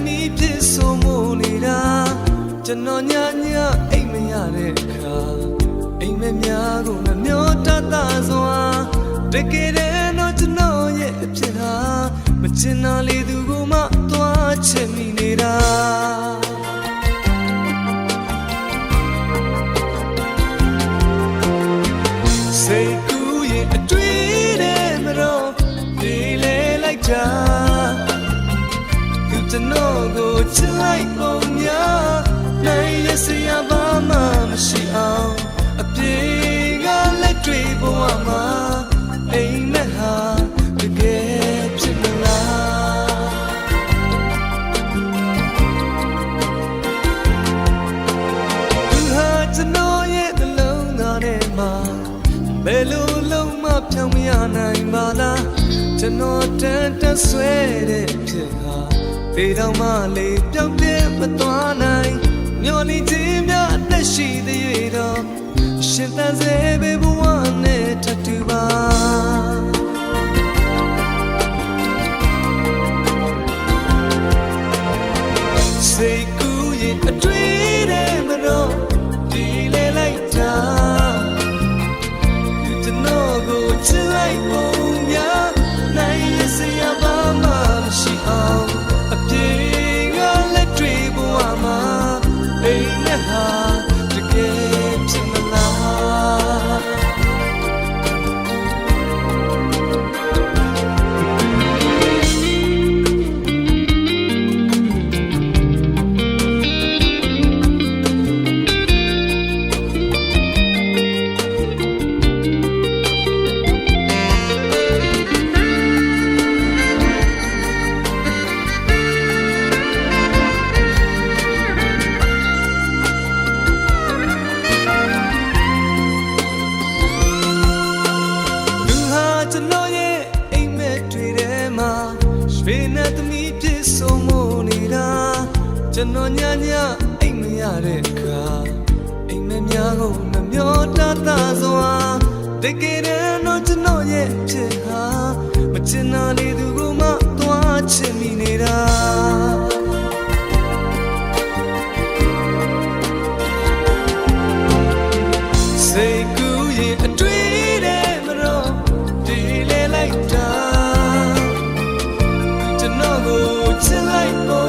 ရွှေနဲ့သမီးဖြစ်ဆိုမို့နေတာကျွန်တော်ညညအိမ်မရတဲ့အခါအိမ်မများကိုမမျောတတ်တာစွာတကယ်တည်းတော့ကျွန်တော်ရဲ့အဖြစ်ဟာမချင်တာလေသူကမှသွား ချစ်လိုက်ပုံများနိုင်ရစရာဘာမှမရှိအောင်အပြေကလက်တွေဘဝမှာအိမ်မက်ဟာတကယ်ဖြစ်မလားသူဟာကျွန်တော်ရဲ့နှလုံးသားထဲမှာဘယ်လိုလုံးမဖြောင်းမရနိုင်ပါလားကျွန်တော်တန်တဆွဲတဲ့ဖြစ်ဟာ ပေတော်မှလေးပြောင်းပြဲမသွားနိုင်မျောနေခြင်းများအသက်ရှိသေးရတော့ရှင်သန်စေဘေဘ ကျွန်တော်ညညအိတ်မရတဲ့အခါအိမ်မများကိုမမျောတတ်သာစွာတကယ်တော့ကျွန်တော်ရဲ့ချစ်ဟာမချင်တာလေသူကိုမှသွားချင်မိနေတာချစ်လိုက်ပါ